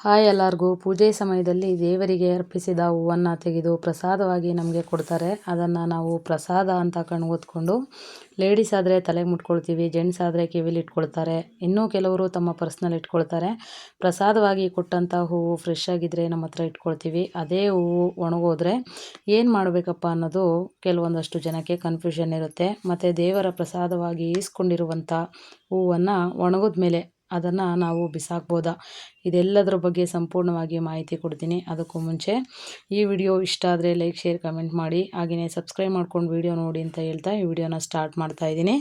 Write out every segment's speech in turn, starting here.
Hi ಎಲ್ಲರಿಗೂ. ಪೂಜೆ ಸಮಯದಲ್ಲಿ ದೇವರಿಗೆ ಅರ್ಪಿಸಿದ ಹೂವನ್ನು ತೆಗೆದು ಪ್ರಸಾದವಾಗಿ ನಮಗೆ ಕೊಡ್ತಾರೆ. ಅದನ್ನು ನಾವು ಪ್ರಸಾದ ಅಂತ ಕಣ್ಗೊತ್ಕೊಂಡು ಲೇಡೀಸ್ ಆದರೆ ತಲೆ ಮುಟ್ಕೊಳ್ತೀವಿ, ಜೆಂಟ್ಸ್ ಆದರೆ ಕಿವಿಲಿ ಇಟ್ಕೊಳ್ತಾರೆ. ಇನ್ನೂ ಕೆಲವರು ತಮ್ಮ ಪರ್ಸ್ನಲ್ಲಿ ಇಟ್ಕೊಳ್ತಾರೆ. ಪ್ರಸಾದವಾಗಿ ಕೊಟ್ಟಂಥ ಹೂವು ಫ್ರೆಶ್ ಆಗಿದ್ದರೆ ನಮ್ಮ ಹತ್ರ ಇಟ್ಕೊಳ್ತೀವಿ. ಅದೇ ಹೂವು ಒಣಗೋದ್ರೆ ಏನು ಮಾಡಬೇಕಪ್ಪ ಅನ್ನೋದು ಕೆಲವೊಂದಷ್ಟು ಜನಕ್ಕೆ ಕನ್ಫ್ಯೂಷನ್ ಇರುತ್ತೆ. ಮತ್ತು ದೇವರ ಪ್ರಸಾದವಾಗಿ ಈಸ್ಕೊಂಡಿರುವಂಥ ಹೂವನ್ನು ಒಣಗಿದ ಮೇಲೆ ಅದನ್ನು ನಾವು ಬಿಸಾಕ್ಬೋದಾ? ಇದೆಲ್ಲದರ ಬಗ್ಗೆ ಸಂಪೂರ್ಣವಾಗಿ ಮಾಹಿತಿ ಕೊಡ್ತೀನಿ. ಅದಕ್ಕೂ ಮುಂಚೆ ಈ ವಿಡಿಯೋ ಇಷ್ಟ ಆದರೆ ಲೈಕ್, ಶೇರ್, ಕಮೆಂಟ್ ಮಾಡಿ. ಹಾಗೆಯೇ ಸಬ್ಸ್ಕ್ರೈಬ್ ಮಾಡ್ಕೊಂಡು ವಿಡಿಯೋ ನೋಡಿ ಅಂತ ಹೇಳ್ತಾ ಈ ವಿಡಿಯೋನ ಸ್ಟಾರ್ಟ್ ಮಾಡ್ತಾ ಇದ್ದೀನಿ.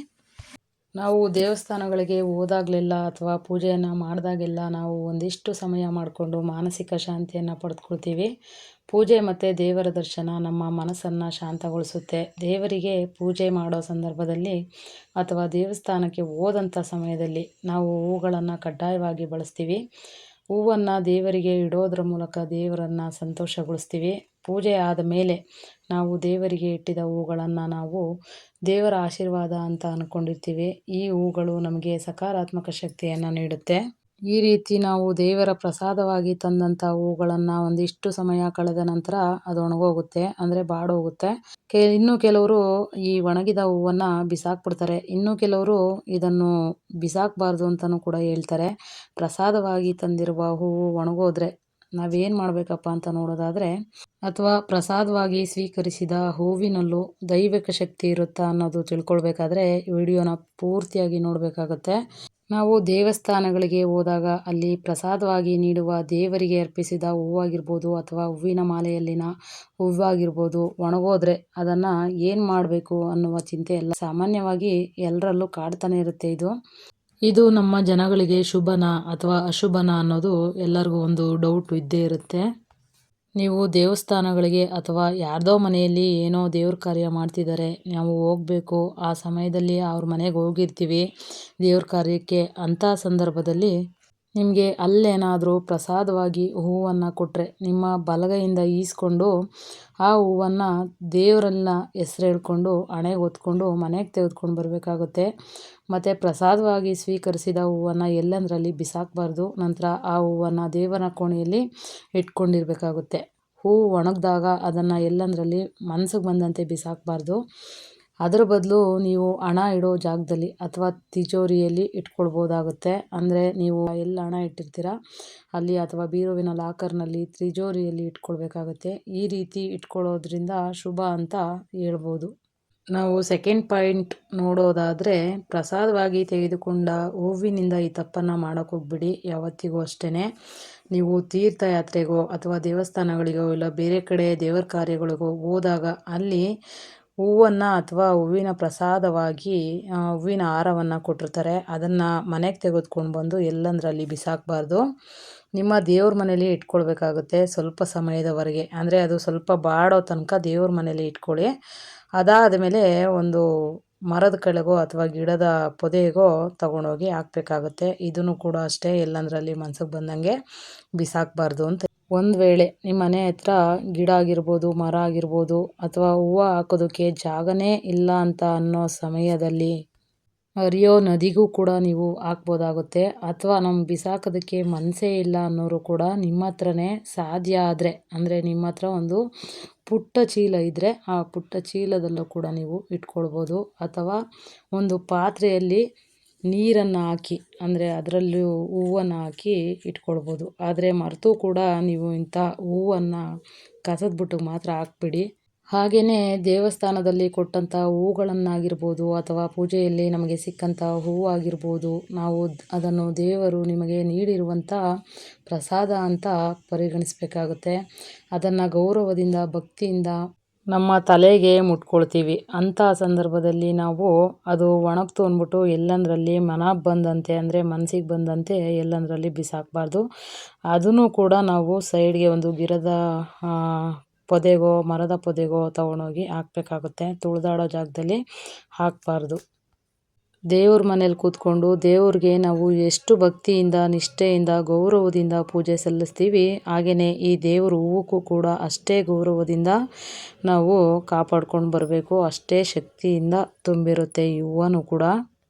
ನಾವು ದೇವಸ್ಥಾನಗಳಿಗೆ ಹೋದಾಗಲೆಲ್ಲ ಅಥವಾ ಪೂಜೆಯನ್ನು ಮಾಡಿದಾಗೆಲ್ಲ ನಾವು ಒಂದಿಷ್ಟು ಸಮಯ ಮಾಡಿಕೊಂಡು ಮಾನಸಿಕ ಶಾಂತಿಯನ್ನು ಪಡೆದುಕೊಳ್ತೀವಿ ಪೂಜೆ ಮತ್ತು ದೇವರ ದರ್ಶನ ನಮ್ಮ ಮನಸ್ಸನ್ನು ಶಾಂತಗೊಳಿಸುತ್ತೆ. ದೇವರಿಗೆ ಪೂಜೆ ಮಾಡೋ ಸಂದರ್ಭದಲ್ಲಿ ಅಥವಾ ದೇವಸ್ಥಾನಕ್ಕೆ ಹೋದಂಥ ಸಮಯದಲ್ಲಿ ನಾವು ಹೂಗಳನ್ನು ಕಡ್ಡಾಯವಾಗಿ ಬಳಸ್ತೀವಿ. ಹೂವನ್ನು ದೇವರಿಗೆ ಇಡೋದ್ರ ಮೂಲಕ ದೇವರನ್ನು ಸಂತೋಷಗೊಳಿಸ್ತೀವಿ. ಪೂಜೆ ಆದ ಮೇಲೆ ನಾವು ದೇವರಿಗೆ ಇಟ್ಟಿದ ಹೂಗಳನ್ನು ನಾವು ದೇವರ ಆಶೀರ್ವಾದ ಅಂತ ಅಂದ್ಕೊಂಡಿರ್ತೀವಿ ಈ ಹೂಗಳು ನಮಗೆ ಸಕಾರಾತ್ಮಕ ಶಕ್ತಿಯನ್ನು ನೀಡುತ್ತೆ. ಈ ರೀತಿ ನಾವು ದೇವರ ಪ್ರಸಾದವಾಗಿ ತಂದಂಥ ಹೂಗಳನ್ನು ಒಂದಿಷ್ಟು ಸಮಯ ಕಳೆದ ನಂತರ ಅದು ಒಣಗೋಗುತ್ತೆ, ಅಂದರೆ ಬಾಡೋಗುತ್ತೆ. ಕೆ, ಇನ್ನು ಕೆಲವರು ಈ ಒಣಗಿದ ಹೂವನ್ನು ಬಿಸಾಕ್ಬಿಡ್ತಾರೆ. ಇನ್ನು ಕೆಲವರು ಇದನ್ನು ಬಿಸಾಕಬಾರ್ದು ಅಂತಲೂ ಕೂಡ ಹೇಳ್ತಾರೆ. ಪ್ರಸಾದವಾಗಿ ತಂದಿರುವ ಹೂವು ಒಣಗೋದ್ರೆ ನಾವೇನು ಮಾಡಬೇಕಪ್ಪ ಅಂತ ನೋಡೋದಾದರೆ, ಅಥವಾ ಪ್ರಸಾದವಾಗಿ ಸ್ವೀಕರಿಸಿದ ಹೂವಿನಲ್ಲೂ ದೈವಿಕ ಶಕ್ತಿ ಇರುತ್ತಾ ಅನ್ನೋದು ತಿಳ್ಕೊಳ್ಬೇಕಾದ್ರೆ ವಿಡಿಯೋನ ಪೂರ್ತಿಯಾಗಿ ನೋಡಬೇಕಾಗುತ್ತೆ. ನಾವು ದೇವಸ್ಥಾನಗಳಿಗೆ ಹೋದಾಗ ಅಲ್ಲಿ ಪ್ರಸಾದವಾಗಿ ನೀಡುವ ದೇವರಿಗೆ ಅರ್ಪಿಸಿದ ಹೂವಾಗಿರ್ಬೋದು ಅಥವಾ ಹೂವಿನ ಮಾಲೆಯಲ್ಲಿನ ಹೂವಾಗಿರ್ಬೋದು ಒಣಗೋದ್ರೆ ಅದನ್ನು ಏನು ಮಾಡಬೇಕು ಅನ್ನುವ ಚಿಂತೆ ಎಲ್ಲ ಸಾಮಾನ್ಯವಾಗಿ ಎಲ್ಲರಲ್ಲೂ ಕಾಡ್ತಾನೆ ಇರುತ್ತೆ ಇದು. ಇದು ನಮ್ಮ ಜನಗಳಿಗೆ ಶುಭನ ಅಥವಾ ಅಶುಭನ ಅನ್ನೋದು ಎಲ್ಲರಿಗೂ ಒಂದು ಡೌಟ್ ಇದ್ದೇ ಇರುತ್ತೆ. ನೀವು ದೇವಸ್ಥಾನಗಳಿಗೆ ಅಥವಾ ಯಾರ್ದೋ ಮನೆಯಲ್ಲಿ ಏನೋ ದೇವ್ರ ಕಾರ್ಯ ಮಾಡ್ತಿದ್ದಾರೆ, ನಾವು ಹೋಗಬೇಕು, ಆ ಸಮಯದಲ್ಲಿ ಅವ್ರ ಮನೆಗೆ ಹೋಗಿರ್ತೀವಿ ದೇವ್ರ ಕಾರ್ಯಕ್ಕೆ ಅಂಥ ಸಂದರ್ಭದಲ್ಲಿ ನಿಮಗೆ ಅಲ್ಲೇನಾದರೂ ಪ್ರಸಾದವಾಗಿ ಹೂವನ್ನು ಕೊಟ್ಟರೆ ನಿಮ್ಮ ಬಲಗೈಯಿಂದ ಈಸ್ಕೊಂಡು ಆ ಹೂವನ್ನು ದೇವರನ್ನ ಹೆಸ್ರು ಹೇಳ್ಕೊಂಡು ಹಣೆಗೆ ಹೊತ್ಕೊಂಡು, ಮನೆಗೆ ತೆಗೆದುಕೊಂಡು ಬರಬೇಕಾಗುತ್ತೆ. ಮತ್ತು ಪ್ರಸಾದವಾಗಿ ಸ್ವೀಕರಿಸಿದ ಹೂವನ್ನು ಎಲ್ಲೆಂದರಲ್ಲಿ ಬಿಸಾಕಬಾರ್ದು. ನಂತರ ಆ ಹೂವನ್ನು ದೇವರ ಕೋಣೆಯಲ್ಲಿ ಇಟ್ಕೊಂಡಿರಬೇಕಾಗುತ್ತೆ. ಹೂವು ಒಣಗಿದಾಗ ಅದನ್ನು ಎಲ್ಲೆಂದರಲ್ಲಿ ಮನಸ್ಸಿಗೆ ಬಂದಂತೆ ಬಿಸಾಕಬಾರ್ದು. ಅದರ ಬದಲು ನೀವು ಹಣ ಇಡೋ ಜಾಗದಲ್ಲಿ ಅಥವಾ ತಿಜೋರಿಯಲ್ಲಿ ಇಟ್ಕೊಳ್ಬೋದಾಗುತ್ತೆ. ಅಂದರೆ ನೀವು ಎಲ್ಲಿ ಹಣ ಇಟ್ಟಿರ್ತೀರ, ಅಲ್ಲಿ ಅಥವಾ ಬೀರುವಿನ ಲಾಕರ್ನಲ್ಲಿ ತ್ರಿಜೋರಿಯಲ್ಲಿ ಇಟ್ಕೊಳ್ಬೇಕಾಗುತ್ತೆ. ಈ ರೀತಿ ಇಟ್ಕೊಳ್ಳೋದ್ರಿಂದ ಶುಭ ಅಂತ ಹೇಳ್ಬೋದು. ನಾವು ಸೆಕೆಂಡ್ ಪಾಯಿಂಟ್ ನೋಡೋದಾದರೆ, ಪ್ರಸಾದವಾಗಿ ತೆಗೆದುಕೊಂಡ ಹೂವಿನಿಂದ ಈ ತಪ್ಪನ್ನು ಮಾಡೋಕ್ಕೆ ಹೋಗ್ಬಿಡಿ. ಯಾವತ್ತಿಗೂ ಅಷ್ಟೇ ನೀವು ತೀರ್ಥಯಾತ್ರೆಗೋ ಅಥವಾ ದೇವಸ್ಥಾನಗಳಿಗೋ ಇಲ್ಲ ಬೇರೆ ಕಡೆ ದೇವರ ಕಾರ್ಯಗಳಿಗೋ ಹೋದಾಗ ಅಲ್ಲಿ ಹೂವನ್ನು ಅಥವಾ ಹೂವಿನ ಪ್ರಸಾದವಾಗಿ ಹೂವಿನ ಹಾರವನ್ನು ಕೊಟ್ಟಿರ್ತಾರೆ. ಅದನ್ನು ಮನೆಗೆ ತೆಗೆದುಕೊಂಡು ಬಂದು ಎಲ್ಲಂದರಲ್ಲಿ ಬಿಸಾಕಬಾರ್ದು. ನಿಮ್ಮ ದೇವ್ರ ಮನೇಲಿ ಇಟ್ಕೊಳ್ಬೇಕಾಗುತ್ತೆ ಸ್ವಲ್ಪ ಸಮಯದವರೆಗೆ. ಅಂದರೆ ಅದು ಸ್ವಲ್ಪ ಬಾಡೋ ತನಕ ದೇವ್ರ ಮನೇಲಿ ಇಟ್ಕೊಳ್ಳಿ. ಅದಾದ ಮೇಲೆ ಒಂದು ಮರದ ಕಳೆಗೋ ಅಥವಾ ಗಿಡದ ಪೊದೆಗೋ ತಗೊಂಡೋಗಿ ಹಾಕ್ಬೇಕಾಗುತ್ತೆ. ಇದನ್ನು ಕೂಡ ಅಷ್ಟೇ ಎಲ್ಲಂದರಲ್ಲಿ ಮನ್ಸಿಗೆ ಬಂದಂಗೆ ಬಿಸಾಕಬಾರ್ದು ಅಂತ ಒಂದು ವೇಳೆ ನಿಮ್ಮ ಮನೆ ಹತ್ರ ಗಿಡ ಆಗಿರ್ಬೋದು, ಮರ ಆಗಿರ್ಬೋದು ಅಥವಾ ಹೂವು ಹಾಕೋದಕ್ಕೆ ಜಾಗನೇ ಇಲ್ಲ ಅಂತ ಅನ್ನೋ ಸಮಯದಲ್ಲಿ ಹರಿಯೋ ನದಿಗೂ ಕೂಡ ನೀವು ಹಾಕ್ಬೋದಾಗುತ್ತೆ. ಅಥವಾ ನಮ್ಮ ಬಿಸಾಕೋದಕ್ಕೆ ಮನಸ್ಸೇ ಇಲ್ಲ ಅನ್ನೋರು ಕೂಡ ನಿಮ್ಮ ಹತ್ರನೇ ಸಾಧ್ಯ ಆದರೆ, ಅಂದರೆ ನಿಮ್ಮ ಹತ್ರ ಒಂದು ಪುಟ್ಟ ಚೀಲ ಇದ್ದರೆ ಆ ಪುಟ್ಟ ಚೀಲದಲ್ಲೂ ಕೂಡ ನೀವು ಇಟ್ಕೊಳ್ಬೋದು. ಅಥವಾ ಒಂದು ಪಾತ್ರೆಯಲ್ಲಿ ನೀರನ್ನು ಹಾಕಿ, ಅಂದರೆ ಅದರಲ್ಲೂ ಹೂವನ್ನು ಹಾಕಿ ಇಟ್ಕೊಳ್ಬೋದು. ಆದರೆ ಮರೆತು ಕೂಡ ನೀವು ಇಂಥ ಹೂವನ್ನು ಕಸದ ಬುಟ್ಟಿಗೆ ಮಾತ್ರ ಹಾಕ್ಬಿಡಿ. ಹಾಗೆಯೇ ದೇವಸ್ಥಾನದಲ್ಲಿ ಕೊಟ್ಟಂಥ ಹೂಗಳನ್ನಾಗಿರ್ಬೋದು ಅಥವಾ ಪೂಜೆಯಲ್ಲಿ ನಮಗೆ ಸಿಕ್ಕಂಥ ಹೂವಾಗಿರ್ಬೋದು, ನಾವು ಅದನ್ನು ದೇವರು ನಿಮಗೆ ನೀಡಿರುವಂಥ ಪ್ರಸಾದ ಅಂತ ಪರಿಗಣಿಸಬೇಕಾಗುತ್ತೆ. ಅದನ್ನು ಗೌರವದಿಂದ, ಭಕ್ತಿಯಿಂದ ನಮ್ಮ ತಲೆಗೆ ಮುಟ್ಕೊಳ್ತೀವಿ. ಅಂಥ ಸಂದರ್ಭದಲ್ಲಿ ನಾವು ಅದು ಒಣಗ್ತು ಅಂದ್ಬಿಟ್ಟು ಎಲ್ಲಂದರಲ್ಲಿ ಮನ ಬಂದಂತೆ ಅಂದರೆ ಮನಸ್ಸಿಗೆ ಬಂದಂತೆ ಎಲ್ಲಂದರಲ್ಲಿ ಬಿಸಾಕಬಾರ್ದು. ಅದನ್ನು ಕೂಡ ನಾವು ಸೈಡ್ಗೆ ಒಂದು ಗಿಡದ ಪೊದೆಗೋ ಮರದ ಪೊದೆಗೋ ತೊಗೊಂಡೋಗಿ ಹಾಕ್ಬೇಕಾಗುತ್ತೆ. ತುಳಿದಾಡೋ ಜಾಗದಲ್ಲಿ ಹಾಕಬಾರ್ದು. ದೇವ್ರ ಮನೇಲಿ ಕೂತ್ಕೊಂಡು ದೇವ್ರಿಗೆ ನಾವು ಎಷ್ಟು ಭಕ್ತಿಯಿಂದ, ನಿಷ್ಠೆಯಿಂದ, ಗೌರವದಿಂದ ಪೂಜೆ ಸಲ್ಲಿಸ್ತೀವಿ ಹಾಗೆಯೇ ಈ ದೇವ್ರ ಹೂವಕ್ಕೂ ಕೂಡ ಅಷ್ಟೇ ಗೌರವದಿಂದ ನಾವು ಕಾಪಾಡ್ಕೊಂಡು ಬರಬೇಕು. ಅಷ್ಟೇ ಶಕ್ತಿಯಿಂದ ತುಂಬಿರುತ್ತೆ ಈ ಹೂವನ್ನು ಕೂಡ.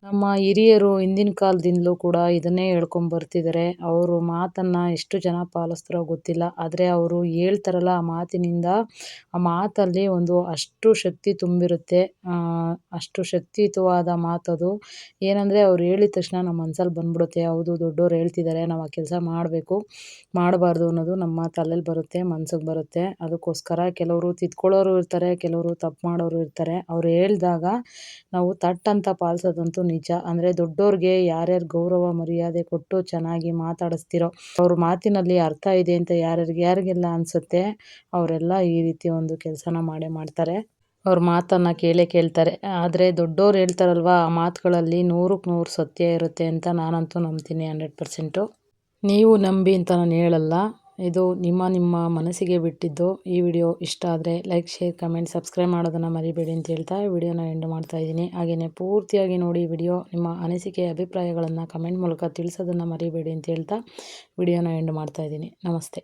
ನಮ್ಮ ಹಿರಿಯರು ಹಿಂದಿನ ಕಾಲದಿಂದಲೂ ಕೂಡ ಇದನ್ನೇ ಹೇಳ್ಕೊಂಡು ಬರ್ತಿದ್ದಾರೆ ಅವರು ಮಾತನ್ನು ಎಷ್ಟು ಜನ ಪಾಲಿಸ್ತಾರೋ ಗೊತ್ತಿಲ್ಲ. ಆದರೆ ಅವರು ಹೇಳ್ತಾರಲ್ಲ ಆ ಮಾತಿನಿಂದ. ಆ ಮಾತಲ್ಲಿ ಒಂದು ಅಷ್ಟು ಶಕ್ತಿ ತುಂಬಿರುತ್ತೆ. ಅಷ್ಟು ಶಕ್ತಿಯುತವಾದ ಮಾತದು. ಏನಂದರೆ ಅವ್ರು ಹೇಳಿದ ತಕ್ಷಣ ನಮ್ಮ ಮನಸ್ಸಲ್ಲಿ ಬಂದ್ಬಿಡುತ್ತೆ. ಹೌದು, ದೊಡ್ಡವ್ರು ಹೇಳ್ತಿದ್ದಾರೆ ನಾವು ಆ ಕೆಲಸ ಮಾಡಬೇಕು, ಮಾಡಬಾರ್ದು ಅನ್ನೋದು ನಮ್ಮ ತಲೆಯಲ್ಲಿ ಬರುತ್ತೆ, ಮನ್ಸಿಗೆ ಬರುತ್ತೆ. ಅದಕ್ಕೋಸ್ಕರ ಕೆಲವರು ತಿದ್ಕೊಳ್ಳೋರು ಇರ್ತಾರೆ, ಕೆಲವರು ತಪ್ಪು ಮಾಡೋರು ಇರ್ತಾರೆ. ಅವ್ರು ಹೇಳಿದಾಗ ನಾವು ತಟ್ಟಂತ ಪಾಲಿಸೋದಂತೂ ನಿಜ. ಅಂದರೆ ದೊಡ್ಡೋರಿಗೆ ಯಾರ್ಯಾರು ಗೌರವ, ಮರ್ಯಾದೆ ಕೊಟ್ಟು ಚೆನ್ನಾಗಿ ಮಾತಾಡಿಸ್ತಿರೋ ಅವ್ರ ಮಾತಿನಲ್ಲಿ ಅರ್ಥ ಇದೆ ಅಂತ ಯಾರ್ಯಾರಿಗೆ, ಯಾರಿಗೆಲ್ಲ ಅನಿಸುತ್ತೆ, ಅವರೆಲ್ಲ ಈ ರೀತಿ ಒಂದು ಕೆಲಸನ ಮಾಡೇ ಮಾಡ್ತಾರೆ. ಅವ್ರ ಮಾತನ್ನು ಕೇಳೇ ಕೇಳ್ತಾರೆ. ಆದರೆ ದೊಡ್ಡೋರು ಹೇಳ್ತಾರಲ್ವ, ಆ ಮಾತುಗಳಲ್ಲಿ ನೂರಕ್ಕೆ ನೂರು ಸತ್ಯ ಇರುತ್ತೆ ಅಂತ ನಾನಂತೂ ನಂಬ್ತೀನಿ ಹಂಡ್ರೆಡ್ ಪರ್ಸೆಂಟು. ನೀವು ನಂಬಿ ಅಂತ ನಾನು ಹೇಳಲ್ಲ. ಇದು ನಿಮ್ಮ ನಿಮ್ಮ ಮನಸ್ಸಿಗೆ ಬಿಟ್ಟಿದ್ದು ಈ ವಿಡಿಯೋ ಇಷ್ಟ ಆದರೆ ಲೈಕ್, ಶೇರ್, ಕಮೆಂಟ್, ಸಬ್ಸ್ಕ್ರೈಬ್ ಮಾಡೋದನ್ನು ಮರಿಬೇಡಿ ಅಂತ ಹೇಳ್ತಾ ವಿಡಿಯೋನ ಎಂಡ್ ಮಾಡ್ತಾ ಇದ್ದೀನಿ. ಹಾಗೆಯೇ ಪೂರ್ತಿಯಾಗಿ ನೋಡಿ ವಿಡಿಯೋ, ನಿಮ್ಮ ಅನಿಸಿಕೆ, ಅಭಿಪ್ರಾಯಗಳನ್ನು ಕಮೆಂಟ್ ಮೂಲಕ ತಿಳಿಸೋದನ್ನು ಮರಿಬೇಡಿ ಅಂತ ಹೇಳ್ತಾ ವಿಡಿಯೋನ ಎಂಡ್ ಮಾಡ್ತಾ ಇದ್ದೀನಿ. ನಮಸ್ತೆ.